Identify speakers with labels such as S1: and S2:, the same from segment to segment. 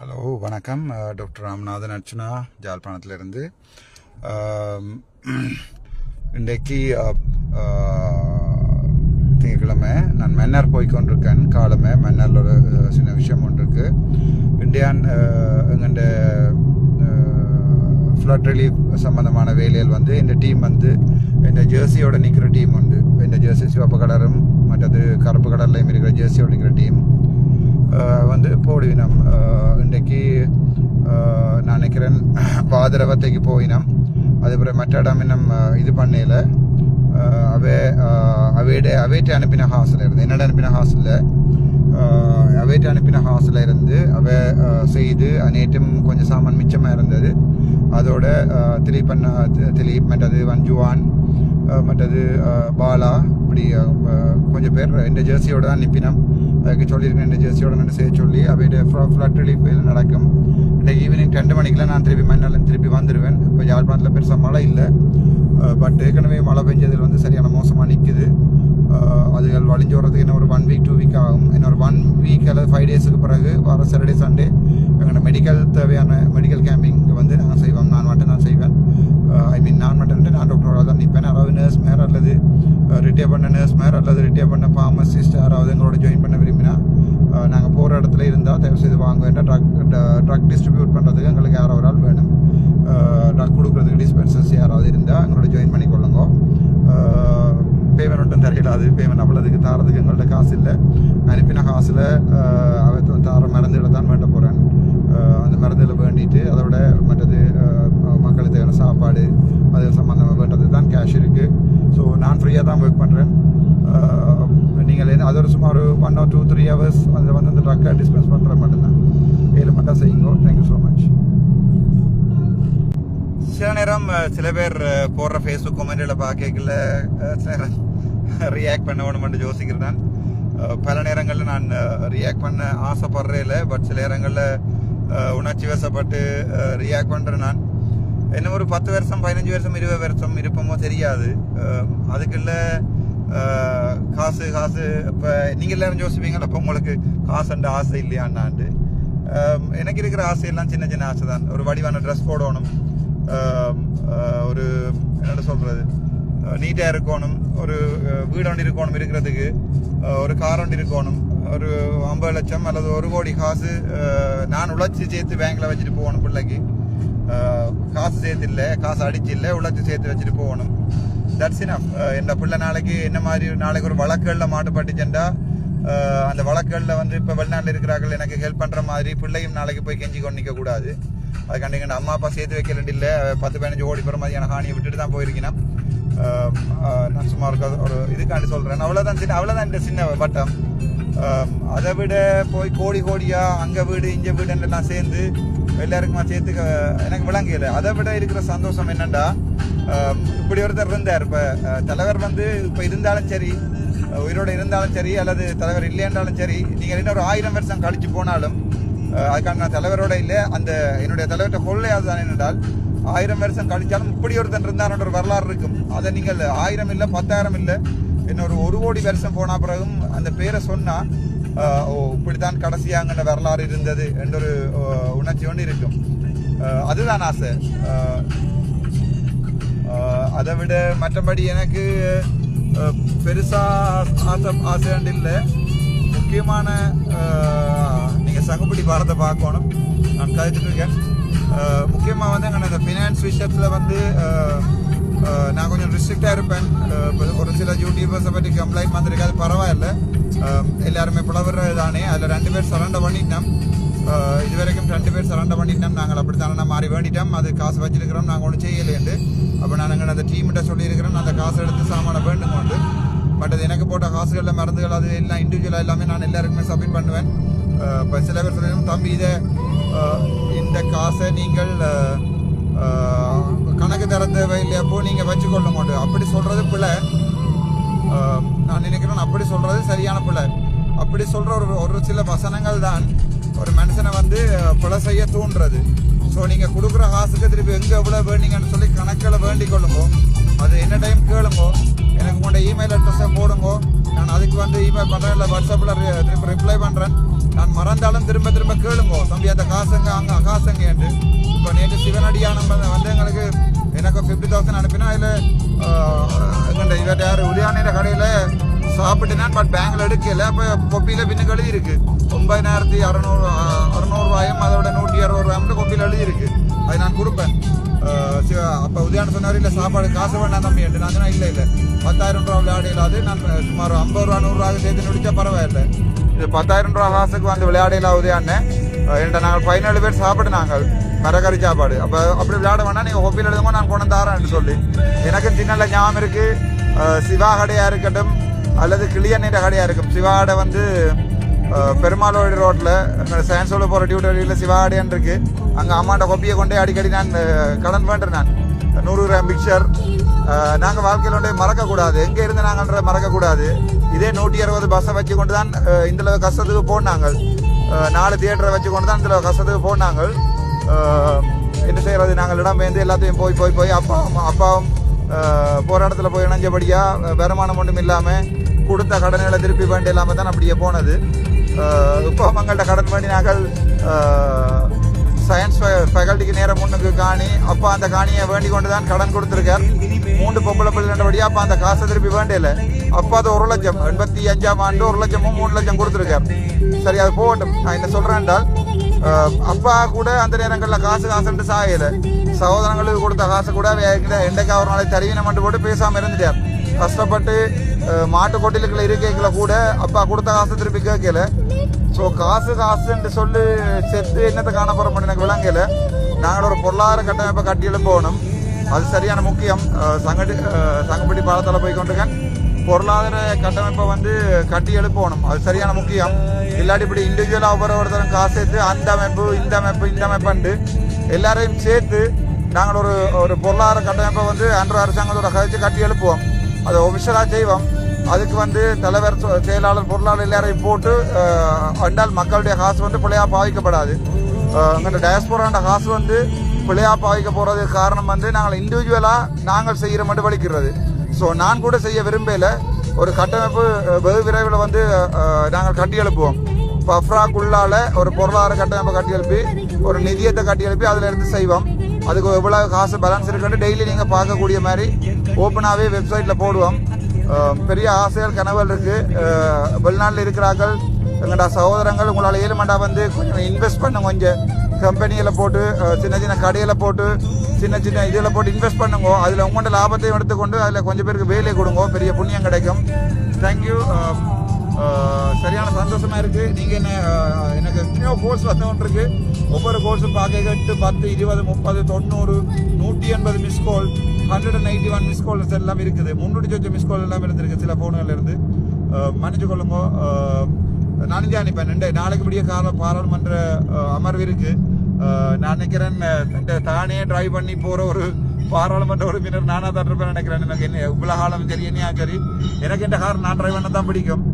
S1: Hello வணக்கம். Doctor Ramanathan Archana ஜாழ்ப்பாணத்திலிருந்து. இன்றைக்கு திங்கக்கிழமை நான் மன்னர் போய்கொண்டிருக்கேன் காலமே மன்னரில் ஒரு சின்ன விஷயம் ஒன்று இருக்கு இந்தியான் எங்கள்ட ஃப்ளட் ரிலீஃப் சம்மந்தமான வேலைகள் வந்து இந்த டீம் வந்து இந்த ஜெர்சியோட நிற்கிற டீம் உண்டு. இந்த ஜெர்சி சிவப்பு கலரும் மற்றது கருப்பு கலர்லையும் இருக்கிற ஜெர்சியோட நிற்கிற டீம் வந்து போடுவினம் இன்றைக்கு நான் நினைக்கிறேன் பாதரவத்தைக்கு போயினம். அதுபோல் மற்ற இடம் இன்னும் இது பண்ணல அவே அவையிட அவைட்டு அனுப்பின ஹாஸ்டல் இருந்து என்னோட அனுப்பின ஹாஸ்டலில் அவைட்டு அனுப்பின ஹாஸ்டலில் இருந்து அவ செய்து நேற்றும் கொஞ்சம் சாமான் மிச்சமாக இருந்தது. அதோட திலீப் அண்ணா திலீப் மற்றது வஞ்சுவான் மற்றது பாலா இப்படி கொஞ்சம் பேர் இந்த ஜெர்சியோடு தான் நிற்பினோம் அதுக்கு சொல்லியிருக்கேன் இந்த ஜெர்சியோட நின்று செய்ய சொல்லி அப்படியே ஃப்ளட் ரிலீஃப் நடக்கும். இன்றைக்கு ஈவினிங் ரெண்டு மணிக்கெல்லாம் நான் திருப்பி மண்ணால் திருப்பி வந்துடுவேன் இப்போ யாழ்ப்பாணத்தில் பெருசாக மழை இல்லை. பட் ஏற்கனவே மழை பெஞ்சதில் வந்து சரியான மோசமாக நிற்குது அதுகள் வழிஞ்சு வரதுக்கு இன்னும் ஒரு ஒன் வீக் டூ வீக் ஆகும். இன்னொரு ஒன் வீக் அல்லது ஃபைவ் டேஸுக்கு பிறகு வர சாட்டர்டே சண்டே எங்களோட மெடிக்கல் தேவையான மெடிக்கல் கேம்பிங் வந்து நாங்கள் செய்வோம். நான் மட்டும் நான் செய்வேன். Uh, ஐ மீன் நான் மட்டும் நான் டாக்டரோட தான் நிற்பேன். அதாவது நர்ஸ் மேர் அல்லது uh, ரிட்டையர் பண்ண நர்ஸ் மேர் அல்லது ரிட்டையர் பண்ண ஃபார்மசிஸ்ட் யாராவது எங்களோட ஜாயின் பண்ண விரும்பினா uh, நாங்கள் போகிற இடத்துல இருந்தால் தயவு செய்து வாங்க வேண்டாம் ட்ரக் ட்ரக் டிஸ்ட்ரிபியூட் பண்ணுறதுக்கு எங்களுக்கு யாரோ ஒரு ஆள் வேணும். ட்ரக் கொடுக்குறதுக்கு டிஸ்பென்சர்ஸ் யாராவது இருந்தால் எங்களோட ஜாயின் பண்ணி கொள்ளுங்க. பேமெண்ட் ஒன்றும் தரையிடாது அது பேமெண்ட் அவ்வளோதுக்கு தாரதுக்கு எங்கள்கிட்ட காசு இல்லை. அனுப்பின காசில் அவ தார மறந்துட தான் வேண்ட போகிறேன் அந்த மருந்துகளை வேண்டிட்டு அதை விட மற்றது மக்களுக்கு தேவையான சாப்பாடு அது சம்மந்தமாக வேண்டது தான் கேஷ் இருக்குது ஸோ நான் ஃப்ரீயாக தான் ஒர்க் பண்ணுறேன் நீங்கள் அது ஒரு சுமார் ஒரு one or two three hours அதில் வந்து அந்த ட்ரக்கை டிஸ்பென்ஸ் பண்ணுற மட்டும்தான். ஏழு மட்டும் செய்யுங்க. தேங்க்யூ ஸோ மச் சில நேரம் சில பேர் போடுற ஃபேஸ்புக் கமெண்ட்டில் பார்க்கல சில நேரம் ரியாக்ட் பண்ண வேணுமென்று யோசிக்கிறேன் பல நேரங்களில் நான் ரியாக்ட் பண்ண ஆசைப்படுறே இல்லை பட் சில நேரங்களில் உணர்ச்சி வசப்பட்டு ரியாக்ட் பண்ணுறேன் நான் என்ன ஒரு பத்து வருஷம் பதினஞ்சு வருஷம் இருபது வருஷம் இருப்போமோ தெரியாது அதுக்குள்ள காசு காசு இப்போ நீங்கள் எல்லாரும் யோசிப்பீங்களா அப்போ உங்களுக்கு காசுன்ற ஆசை இல்லையாண்டாண்டு எனக்கு இருக்கிற ஆசையெல்லாம் சின்ன சின்ன ஆசை தான் ஒரு வடிவான ட்ரெஸ் போடணும் ஒரு என்ன சொல்கிறது நீட்டாக இருக்கணும் ஒரு வீடு ஒன்று இருக்கணும் இருக்கிறதுக்கு ஒரு கார் ஒன்று இருக்கணும் ஒரு ஐம்பது லட்சம் அல்லது ஒரு கோடி காசு நான் உழைச்சி சேர்த்து பேங்கில் வச்சுட்டு போகணும் பிள்ளைக்கு. காசு சேர்த்து இல்லை காசு அடிச்சு இல்லை உழைச்சி சேர்த்து வச்சுட்டு போகணும். தட்ஸ் இனஃப் என் பிள்ளை நாளைக்கு என்ன மாதிரி நாளைக்கு ஒரு வழக்குகளில் மாட்டுப்பட்டுச்சுண்டா அந்த வழக்குகளில் வந்து இப்போ வெளிநாட்டில் இருக்கிறார்கள் எனக்கு ஹெல்ப் பண்ணுற மாதிரி பிள்ளையும் நாளைக்கு போய் கெஞ்சி கொண்டு நிற்கக்கூடாது அதுக்காண்டி எங்கள் அம்மா அப்பா சேர்த்து வைக்கலண்டு இல்லை. பத்து பதினஞ்சு ஓடி போகிற மாதிரியான ஹானியை விட்டுட்டு தான் போயிருக்கேன் நான் சும்மா இருக்க ஒரு இதுக்காண்டி சொல்கிறேன் அவ்வளோதான் சின்ன அவ்வளோதான் இந்த சின்ன வட்டம். அதை விட போய் கோடி கோடியா அங்கே வீடு இங்கே வீடுலாம் சேர்ந்து எல்லாருக்குமா சேர்த்து எனக்கு விளங்கல. அதை விட இருக்கிற சந்தோஷம் என்னண்டா? இப்படி ஒருத்தர் இருந்தார். இப்போ தலைவர் வந்து இப்போ இருந்தாலும் சரி உயிரோடு இருந்தாலும் சரி அல்லது தலைவர் இல்லைன்றாலும் சரி நீங்கள் இன்னொரு ஆயிரம் வருஷம் கழிச்சு போனாலும் அதுக்கான நான் தலைவரோட இல்லை. அந்த என்னுடைய தலைவர்கிட்ட கொள்ளையாது தான் என்னென்றால் ஆயிரம் வருஷம் கழிச்சாலும் இப்படி ஒருத்தன் இருந்தான் ஒரு வரலாறு இருக்கும். அதை நீங்கள் ஆயிரம் இல்லை பத்தாயிரம் இல்லை இன்னொரு ஒரு கோடி வருஷம் போன பிறகும் அந்த பேரை சொன்னால் ஓ இப்படித்தான் கடைசியாங்கிற வரலாறு இருந்தது என்ற ஒரு உணர்ச்சி ஒன்று இருக்கும். அதுதான் ஆசை. அதை விட மற்றபடி எனக்கு பெருசாக ஆசை ஆசைண்டு இல்லை. முக்கியமான நீங்கள் சகுபடி பாடத்தை பார்க்கணும். நான் கதைச்சிட்டு இருக்கேன். வந்து எங்க இந்த ஃபினான்ஸ் விஷயத்தில் வந்து ஸ்ட்ரிக்டாக இருப்பேன் ஒரு சில யூடியூபர்ஸை பற்றி கம்ப்ளைண்ட் வந்திருக்கு அது பரவாயில்ல எல்லாருமே புலவர்கள் தானே அதில் ரெண்டு பேர் சரண்டை பண்ணிட்டோம் ஆஹ் இது வரைக்கும் ரெண்டு பேர் சரண்டை பண்ணிட்டோம் நாங்கள் அப்படி தானே மாறி வேண்டிட்டோம் அது காசு வச்சிருக்கிறோம் நாங்கள் ஒன்றும் செய்யலேண்டு அப்போ நான் அந்த டீம்கிட்ட சொல்லியிருக்கிறேன் அந்த காசு எடுத்து சாமான வேண்டும் வந்து பட் அது எனக்கு போட்ட காசுகளில் மருந்துகள் அது எல்லாம் இண்டிவிஜுவலாக எல்லாமே நான் எல்லாருக்குமே சப்மிட் பண்ணுவேன் இப்போ சில பேர் சொல்லிடும் தம்பி இதை இந்த காசை நீங்கள் கணக்கு திறந்தவை தேவையில்லை அப்போ நீங்கள் வச்சுக்கொள்ள மாட்டோம். அப்படி சொல்கிறது பிள்ளை நான் நினைக்கிறேன் அப்படி சொல்கிறது சரியான பிள்ளை அப்படி சொல்கிற ஒரு ஒரு சில வசனங்கள் தான் ஒரு மனுஷனை வந்து பிழை செய்ய தூண்டுறது. ஸோ நீங்கள் கொடுக்குற காசுக்கு திருப்பி எங்கே எவ்வளோ வேண்டிங்கன்னு சொல்லி கணக்கில் வேண்டிக் கொள்ளுங்கோ. அது என்ன டைம் கேளுங்கோ. எனக்கு உங்களோட இமெயில் அட்ரஸை போடுங்கோ. நான் அதுக்கு வந்து இமெயில் பண்ணுறேன் இல்லை வாட்ஸ்அப்பில் திருப்பி ரிப்ளை பண்ணுறேன் நான் மறந்தாலும் திரும்ப திரும்ப கேளுங்கோ. தம்பி அந்த காசுங்க அங்கே காசுங்க என்று. இப்போ நேற்று சிவனடியான வந்து எங்களுக்கு எனக்கு ஃபிஃப்டி தௌசண்ட் அனுப்பினா அதில் எங்கள்கிட்ட இவர்கிட்ட யார்? உதயானிட கடையில் சாப்பிட்டுனான் பட் பேங்கில் எடுக்கல. அப்போ கொப்பியில் பின்னுக்கு எழுதியிருக்கு. ஒன்பதினாயிரத்தி அறநூறு அறநூறுவாயும் அதோட நூற்றி அறுபது ரூபாயும் கொப்பியில் எழுதியிருக்கு. அது அதை நான் கொடுப்பேன். அஹ் அப்போ உதயானம் சொன்னார் இல்லை சாப்பாடு காசு வேண்டாம் தம்பி என்று. நான் சொன்னேன் இல்லை இல்லை. பத்தாயிரம் ரூபா விளையாடையிலாது நான் சுமார் ஐம்பது ரூபா நூறுரூவா சேர்த்து நடித்தா பரவாயில்லை. இது பத்தாயிரம் ரூபா காசுக்கு வந்து விளையாடையில அண்ணன் என்கிட்ட நாங்கள் பதினேழு பேர் சாப்பிட்டு நாங்கள் மரக்கறி சாப்பாடு. அப்போ அப்படி விளையாட வேணா நீங்கள் ஹோப்பியில் எழுதுமோ நான் கொண்டு தாரேன்னு சொல்லி. எனக்கு சின்னல ஞாபகம் இருக்கு. சிவா கடையாக இருக்கட்டும் அல்லது கிளியன் கடையாக இருக்கும் சிவா கடை வந்து பெருமாளோடி ரோட்டில் எங்கள் சயின்ஸோட போகிற டியூட்டரியில் சிவாடியான் இருக்கு. அங்கே அம்மாண்ட கொப்பியை கொண்டே அடிக்கடி நான் கடன் வேண்டேன் நான். நூறு கிராம் மிக்சர் நாங்கள் வாழ்க்கையில் ஒன்றே மறக்கக்கூடாது. எங்கே இருந்து நாங்கன்ற மறக்கக்கூடாது. இதே நூற்றி அறுபது பஸ்ஸை வச்சு கொண்டு தான் இந்த கஷ்டத்துக்கு போனாங்க. நாலு தியேட்டரை வச்சு கொண்டு தான் இந்த கஷ்டத்துக்கு போனாங்க. என்ன செய்கிறது நாங்கள் இடம் இடம்பெயர்ந்து எல்லாத்தையும் போய் போய் போய் அப்பாவும் அப்பாவும் போராட்டத்தில் போய் இணைஞ்சபடியாக வருமானம் ஒன்றும் இல்லாமல் கொடுத்த கடன்களை திருப்பி வேண்டி இல்லாமல் தான் அப்படியே போனது. இப்போ மங்கள்கிட்ட கடன் பண்ணி நாங்கள் சயின்ஸ் ஃபேக்கல்ட்டிக்கு நேரம் முன்னுக்கு காணி. அப்பா அந்த காணியை வேண்டி கொண்டு தான் கடன் கொடுத்துருக்கார். மூன்று பொம்பளை பிள்ளைன்றபடியா அப்பா அந்த காசை திருப்பி வேண்டியில. அப்பா அது ஒரு லட்சம் எண்பத்தி அஞ்சாம் ஆண்டு ஒரு லட்சமும் மூணு லட்சம் கொடுத்துருக்கார். சரி அது போகட்டும். நான் என்ன சொல்கிறேன் என்றால் அப்பா கூட அந்த நேரங்களில் காசு காசுன்ட்டு சாகலை. சகோதரங்களுக்கு கொடுத்த காசு கூட எண்டைக்கா ஒரு நாளைக்கு தருவினம் போட்டு பேசாமல் இருந்துட்டார். கஷ்டப்பட்டு மாட்டு கொட்டிலுக்குள்ள இருக்கைகளை கூட அப்பா கொடுத்த காசு திருப்பி கேட்கல. ஸோ காசு காசுன்னு சொல்லி செத்து என்னத்தை காண போறோம் எனக்கு விளங்கல. நாங்கள் ஒரு பொருளாதார கட்டமைப்பை கட்டி எழுப்பணும் அது சரியான முக்கியம். சங்கடி அஹ், சங்கப்பட்டி பாலத்தில் போய் கொண்டிருக்கேன். பொருளாதார கட்டமைப்பை வந்து கட்டி எழுப்பணும் அது சரியான முக்கியம். இல்லாட்டி இப்படி இண்டிவிஜுவலாக ஒவ்வொரு ஒருத்தரும் காசு சேர்த்து அந்த அமைப்பு இந்த அமைப்பு இந்த அமைப்புண்டு எல்லாரையும் சேர்த்து நாங்கள் ஒரு ஒரு பொருளாதார கட்டமைப்பை வந்து அன்று அரசாங்கத்தோட கழிச்சு கட்டி எழுப்புவோம் அதை ஒபிஷியலாக செய்வோம் அதுக்கு வந்து தலைவர் செயலாளர் பொருளாளர் எல்லாரையும் போட்டு அண்டால் மக்களுடைய காசு வந்து பிள்ளையாக பாதிக்கப்படாது. எங்கள்கிட்ட டயஸ்போரான காசு வந்து பிள்ளையாக பாதிக்க போகிறதுக்கு காரணம் வந்து நாங்கள் இண்டிவிஜுவலாக நாங்கள் செய்கிற மட்டும் வலிக்கிறது. ஸோ நான் கூட செய்ய விரும்பல ஒரு கட்டமைப்பு வெகு விரைவில் வந்து நாங்கள் கட்டி எழுப்புவோம். பஃப்ராக்குள்ளால் ஒரு பொருளாதார கட்டமைப்பை கட்டி எழுப்பி ஒரு நிதியத்தை கட்டி எழுப்பி அதில் இருந்து செய்வோம். அதுக்கு எவ்வளோ காசு பேலன்ஸ் இருக்குன்னு டெய்லி நீங்கள் பார்க்கக்கூடிய மாதிரி ஓப்பனாகவே வெப்சைட்டில் போடுவோம். பெரிய ஆசைகள் கனவுகள் இருக்குது வெளிநாட்டில் இருக்கிறார்கள் எங்கள்டா சகோதரங்கள் உங்களால் ஏழுமண்டா வந்து கொஞ்சம் இன்வெஸ்ட் பண்ண கொஞ்சம் கம்பெனியில் போட்டு சின்ன சின்ன கடையில் போட்டு சின்ன சின்ன இதில் போட்டு இன்வெஸ்ட் பண்ணுங்க. அதில் உங்கள்கிட்ட லாபத்தையும் எடுத்துக்கொண்டு அதில் கொஞ்சம் பேருக்கு வேலையை கொடுங்க. பெரிய புண்ணியம் கிடைக்கும். தேங்க்யூ சரியான சந்தோஷமா இருக்கு. நீங்க என்ன எனக்கு எத்தனையோ கோர்ஸ் வந்து இருக்கு. ஒவ்வொரு கோர்ஸும் பார்க்க எட்டு பத்து இருபது முப்பது தொண்ணூறு நூற்றி எண்பது miss call hundred and eighty one miss calls எல்லாம் இருக்குது. முன்னூற்றி சொச்ச மிஸ் கால் எல்லாம் இருந்திருக்கு சில ஃபோன்கள் இருந்து. மன்னிச்சு கொள்ளுங்க. அஹ், இந்தியா அனுப்பேன் ரெண்டு நாளைக்கு முடிய கால பாராளுமன்ற அமர்வு இருக்கு. நான் நினைக்கிறேன் தானே டிரைவ் பண்ணி போற ஒரு பாராளுமன்ற உறுப்பினர் நானாக தான் இருப்பேன் நினைக்கிறேன். எனக்கு என்ன இவ்வளோ காலம் சரி என்னையா சரி. எனக்கு இந்த கார் நான் டிரைவ் பண்ண தான் பிடிக்கும்.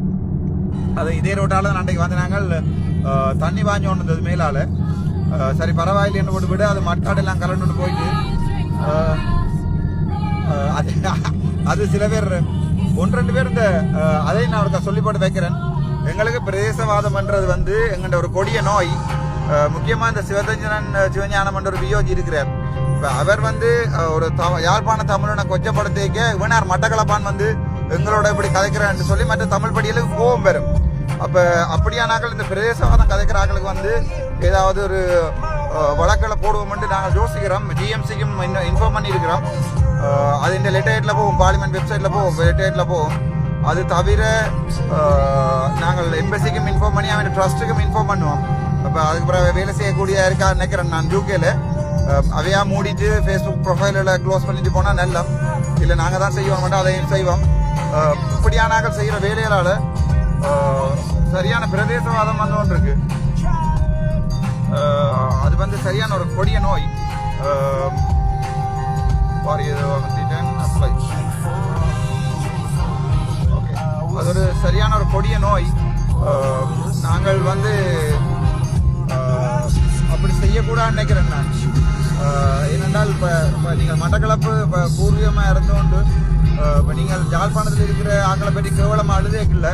S1: அது இதே ரோட்டால் தான் அன்றைக்கு வந்து நாங்கள் தண்ணி வாங்கி ஒன்று இருந்தது மேலால். சரி பரவாயில்லைன்னு போட்டு விட அது மட்காடெல்லாம் கலண்டு போயிட்டு. அது அது சில பேர் ஒன்று ரெண்டு பேர் இந்த அதையும் நான் அவருக்கு சொல்லி போட்டு வைக்கிறேன். எங்களுக்கு பிரதேசவாதம்ன்றது வந்து எங்கள்ட ஒரு கொடிய நோய். முக்கியமாக இந்த சிவதஞ்சனன் அஹ், சிவஞானம் என்ற ஒரு வியோஜி இருக்கிறார். இப்போ அவர் வந்து ஒரு த- யாழ்ப்பாண தமிழனை கொச்சப்படுத்திக்க இவனார் மட்டக்களப்பான் வந்து எங்களோட இப்படி கதைக்கிறான்னு சொல்லி மற்ற தமிழ் படிகளுக்கு கோபம் பெறும் அப்போ அப்படியானாக்கள் இந்த பிரதேசவாதம் கதைக்கிற ஆட்களுக்கு வந்து ஏதாவது ஒரு வழக்கில் போடுவோம்ட்டு நாங்கள் யோசிக்கிறோம். ஜிஎம்சிக்கும் இன்ஃபார்ம் பண்ணியிருக்கிறோம். அது இந்த லெட்டர் போவோம் பார்லிமெண்ட் வெப்சைட்டில் போவோம் லெட்டர் போவோம் அது தவிர நாங்கள் எம்பசிக்கும் இன்ஃபார்ம் பண்ணி அவன் ட்ரஸ்ட்டுக்கும் இன்ஃபார்ம் பண்ணுவோம். அப்போ அதுக்கு பிறகு வேலை செய்யக்கூடிய இருக்கா நினைக்கிறேன் நான் யூகேல அவையா மூடிட்டு ஃபேஸ்புக் ப்ரொஃபைலில் க்ளோஸ் பண்ணிட்டு போனால் நல்லா இல்லை நாங்கள் தான் செய்வோம் மட்டும் அதையும் செய்வோம். இப்படியானாக்கள் செய்கிற வேலைகளால் சரியான பிரதேசவாதம் வந்து ஒன்று இருக்கு அது வந்து சரியான ஒரு கொடிய நோய். அது ஒரு சரியான ஒரு கொடிய நோய் நாங்கள் வந்து அப்படி செய்யக்கூடாதுன்னு நினைக்கிறேன் நான். ஏனென்றால் இப்போ இப்போ நீங்கள் மட்டக்களப்பு இப்போ பூர்வீகமாக இருந்தோண்டு இப்போ நீங்கள் ஜாழ்ப்பாணத்தில் இருக்கிற ஆக்களை பற்றி கேவலமாக இல்லை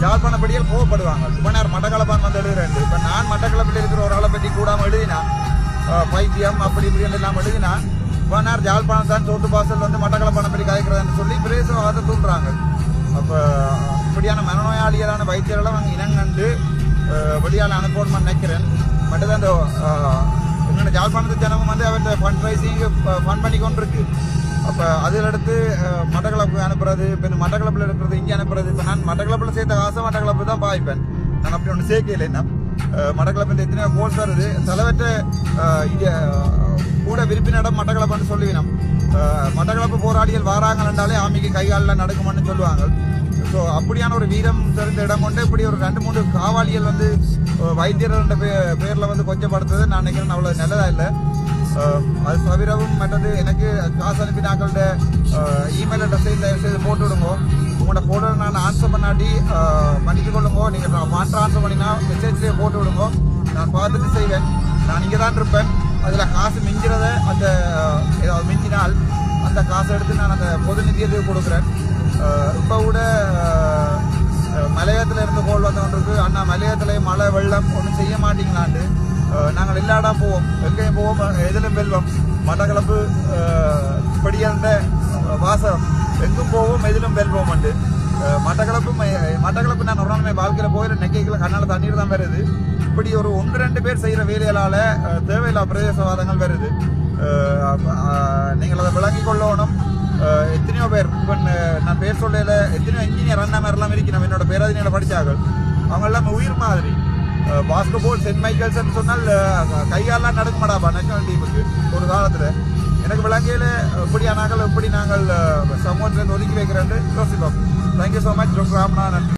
S1: ஜாழ்ப்பாணப்படியில் கோவப்படுவாங்க. சுமனார் மட்டக்களப்பான் வந்து எழுதுறேன் இப்போ நான் மட்டக்களப்பில் இருக்கிற ஒரு ஆளை பற்றி கூடாமல் எழுதினா பைத்தியம் அப்படி இப்படி எல்லாம் எழுதினா சுமனார் நான் தான் சோத்து பாசல் வந்து மட்டக்களப்பான பற்றி கதைக்கிறதுன்னு சொல்லி பிரேசவாதத்தை தூண்டுறாங்க. அப்போ இப்படியான மனநோயாளிகளான வைத்தியர்களை அவங்க இனங்கண்டு வெளியால் அனுப்பணும்னு நினைக்கிறேன். மட்டும்தான் இந்த அஹ், என்னோட ஜாழ்ப்பாணத்து ஜனமும் வந்து அவர்கிட்ட ஃபண்ட் ரைசிங் ஃபண்ட் பண்ணி கொண்டிருக்கு. அப்போ அதில் அடுத்து அஹ், அனுப்புறது இப்போ இந்த மட்டக்களப்பில் இருக்கிறது இங்கே அனுப்புறது. இப்போ நான் மட்டக்களப்பில் சேர்த்த காசை மட்டக்களப்பு தான் பாய்ப்பேன். நான் அப்படி ஒன்று சேர்க்கையில் என்ன? மட்டக்களப்பில் எத்தனையோ கோல்ஸ் வருது. தலைவற்ற இது கூட விருப்பினிடம் மட்டக்களப்புன்னு சொல்லுவினோம். மட்டக்களப்பு போராளிகள் வாராங்கன்றாலே ஆமிக்கு கைகாலில் நடக்குமான்னு சொல்லுவாங்க. ஸோ அப்படியான ஒரு வீரம் தெரிந்த இடம் கொண்டு இப்படி ஒரு ரெண்டு மூணு காவாளிகள் வந்து வைத்தியர் என்ற பே- பேரில் வந்து கொச்சப்படுத்துறது நான் நினைக்கிறேன் அவ்வளோ நல்லதாக இல்லை. அது தவிரவும் மற்றது எனக்கு காசு அனுப்பினாக்களோட இமெயில் அட்ரஸையும் தயவு செய்து போட்டு விடுங்க. உங்களோட போட்டோ நான் ஆன்சர் பண்ணாட்டி அஹ், கொள்ளுங்க. நீங்கள் மாற்ற ஆன்சர் பண்ணினா மெசேஜ்லேயே போட்டு விடுங்க. நான் பார்த்துட்டு செய்வேன். நான் இங்கே தான் இருப்பேன். அதில் காசு மிஞ்சிறத அந்த ஏதாவது மிஞ்சினால் அந்த காசை எடுத்து நான் அந்த பொது நிதியத்துக்கு கொடுக்குறேன் இப்போ கூட மலையத்தில் இருந்து கோல் வந்து கொண்டிருக்கு அண்ணா மலையத்துல மழை வெள்ளம் ஒன்றும் செய்ய மாட்டீங்களான்ட்டு நாங்கள் எல்லாடா போவோம். எங்கேயும் போவோம். எதிலும் வெல்வம். மட்டக்களப்பு படியாண்ட வாசம் எங்கும் போவோம் எதிலும் வெல்வோம் உண்டு மட்டக்களப்பு மட்டக்களப்பு நான் ஒரு நாள் வாழ்க்கையில் போயில நெக்கைகளை கண்ணால் தண்ணீர் தான் வருது. இப்படி ஒரு ஒன்று ரெண்டு பேர் செய்கிற வேலைகளால் தேவையில்லா பிரதேசவாதங்கள் வருது. நீங்கள் அதை விளங்கிக் கொள்ளணும். எத்தனையோ பேர். இப்போ நான் பேர் சொல்லல. எத்தனையோ இன்ஜினியர் அண்ணா மாதிரிலாம் இருக்கணும். என்னோட பேராதினியில் படித்தார்கள் அவங்க எல்லாமே உயிர் மாதிரி. பாஸ்கெட் பால் சென்ட் மைக்கேல்ஸ்னு சொன்னால் கையாலாம் நடக்க மாட்டாப்பா நேஷனல் டீமுக்கு ஒரு காலத்தில். எனக்கு விளங்கையில் இப்படியா நாங்கள் எப்படி நாங்கள் சமூகத்திலேருந்து ஒதுக்கி வைக்கிறேன்னு யோசிப்போம். தேங்க்யூ ஸோ மச் டாக்டர் நன்றி